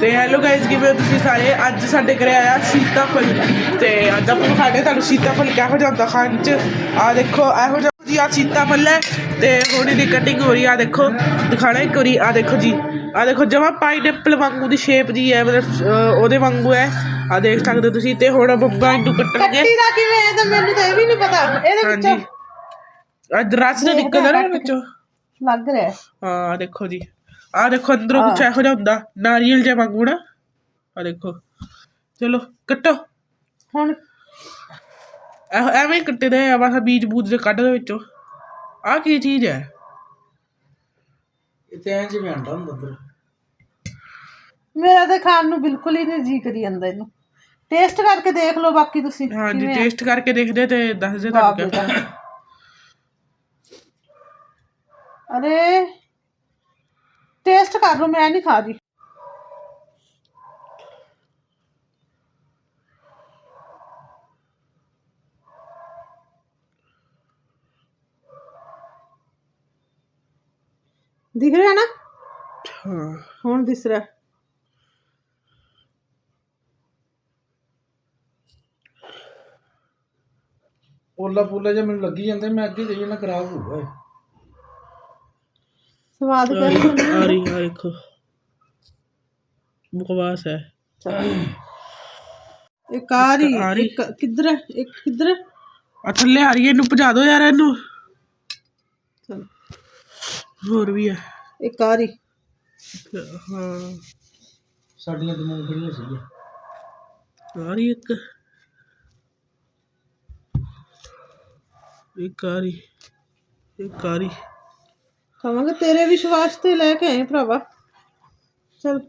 ਤੇ hello guys ਕਿਵੇਂ ਹੋ ਤੁਸੀਂ ਸਾਰੇ? ਅੱਜ ਸਾਡੇ ਘਰੇ ਆਇਆ ਸੀਤਾਫਲ ਤੇ ਅੱਜ ਆਪਾਂ ਖਾਣੇ ਤੁਹਾਨੂੰ ਸੀਤਾਫਲ ਕਿਹੋ ਜਿਹਾ ਹੁੰਦਾ ਖਾਣ ਚ। ਆ ਦੇਖੋ ਇਹੋ ਜਿਹਾ ਜੀ ਆ ਸੀਤਾਫਲ ਹੈ ਤੇ ਹੁਣ ਇਹਦੀ ਕਟਿੰਗ ਹੋ ਰਹੀ ਆ ਦੇਖੋ। ਦਿਖਾਣਾ ਇੱਕ ਵਾਰੀ ਆ ਦੇਖੋ ਜੀ। ਆ ਦੇਖੋ ਜਮਾ ਪਾਈਨਐਪਲ ਵਾਂਗੂ ਦੀ ਸ਼ੇਪ ਜੀ ਹੈ ਮਤਲਬ ਉਹਦੇ ਵਾਂਗੂ ਹੈ। ਆ ਦੇਖ ਸਕਦੇ ਹੋ ਤੁਸੀਂ ਤੇ ਹੁਣ ਬੰਬਾ ਇਹਨੂੰ ਕੱਟਣਗੇ। ਕੱਟੀ ਦਾ ਕਿਵੇਂ ਇਹ ਤਾਂ ਮੈਨੂੰ ਤਾਂ ਇਹ ਵੀ ਨਹੀਂ ਪਤਾ। ਇਹਦੇ ਵਿੱਚੋਂ ਅੱਜ ਰਸ ਦੇ ਨਿਕਲ ਰਿਹਾ ਵਿੱਚੋਂ। ਲੱਗ ਰਿਹਾ ਹਾਂ ਦੇਖੋ ਜੀ। ਆ ਦੇਖੋ ਅੰਦਰੋਂ ਕੁਛ ਇਹੋ ਜਿਹਾ ਹੁੰਦਾ ਨਾਰੀਅਲ ਜਿਹਾ ਵਾਂਗੂ ਨਾ। ਆ ਦੇਖੋ ਚਲੋ ਕੱਟੋ। ਹੁਣ? ਐ- ਐਵੇਂ ਹੀ ਕੱਟੇ ਦੇ ਆ ਬਸ ਬੀਜ ਬੂਜ ਦੇ ਕੱਢ ਦੇ ਵਿੱਚੋਂ। ਆ ਕੀ ਚੀਜ਼ ਹੈ? ਇਹ ਤੇ ਐਂ ਜਿਵੇਂ ਅੰਡਾ ਹੁੰਦਾ ਅੰਦਰ। ਮੇਰਾ ਤਾਂ ਖਾਣ ਨੂੰ ਬਿਲਕੁਲ ਹੀ ਨਹੀਂ ਜੀ ਕਰੀ ਜਾਂਦਾ ਇਹਨੂੰ। ਟੇਸਟ ਕਰਕੇ ਦੇਖ ਲਓ ਬਾਕੀ ਤੁਸੀਂ ਹਾਂਜੀ ਕਿਵੇਂ ਆ। ਟੇਸਟ ਕਰਕੇ ਦੇਖਦੇ ਤੇ ਦੱਸਦੇ ਵਾਹ ਤੁਹਾਨੂੰ। ਕਿਆ। ਅਰੇ ਟੇਸਟ ਕਰ ਲਓ ਮੈਂ ਨਹੀਂ ਖਾ ਰਹੀ ਦਿਖ ਰਿਹਾ ਨਾ? ਹਾਂ। ਹੁਣ ਦਿਸ ਰਿਹਾ। ਪੋਲਾ ਪੋਲਾ ਜਿਹਾ ਮੈਨੂੰ ਲੱਗੀ ਜਾਂਦਾ ਮੈਂ ਅੱਗੇ ਜਾਈਏ ਨਾ ਖਰਾਬ ਹੋਊਗਾ ਇਹ। ਸਵਾਦ ਆ ਕਰ ਰਹੀ ਆ ਰਹੀ ਆ ਦੇਖੋ ਬਕਵਾਸ ਹੈ। ਇੱਕ ਆ ਰਹੀ ਆ ਰਹੀ। ਇੱਕ ਕਿੱਧਰ ਹੈ? ਇੱਕ ਕਿੱਧਰ ਹੈ? ਆ ਥੱਲੇ ਆ ਰਹੀ ਹੈ, ਇਹਨੂੰ ਭਜਾ ਦਿਓ ਯਾਰ ਇਹਨੂੰ। ਚਲ। ਹੋਰ ਵੀ ਹੈ। ਇੱਕ ਆ ਰਹੀ। ਹਾਂ। ਸਾਡੀਆਂ ਤੇ ਮੂੰਗਫਲੀਆਂ ਸੀਗੀਆਂ। ਆ ਰਹੀ ਇੱਕ। ਇੱਕ ਆ ਰਹੀ ਇੱਕ ਆ ਰਹੀ। ਕਹਾਂਗੇ ਤੇਰੇ ਵਿਸ਼ਵਾਸ ਤੇ ਲੈ ਕੇ ਆਏ ਭਰਾਵਾ। ਚਲ।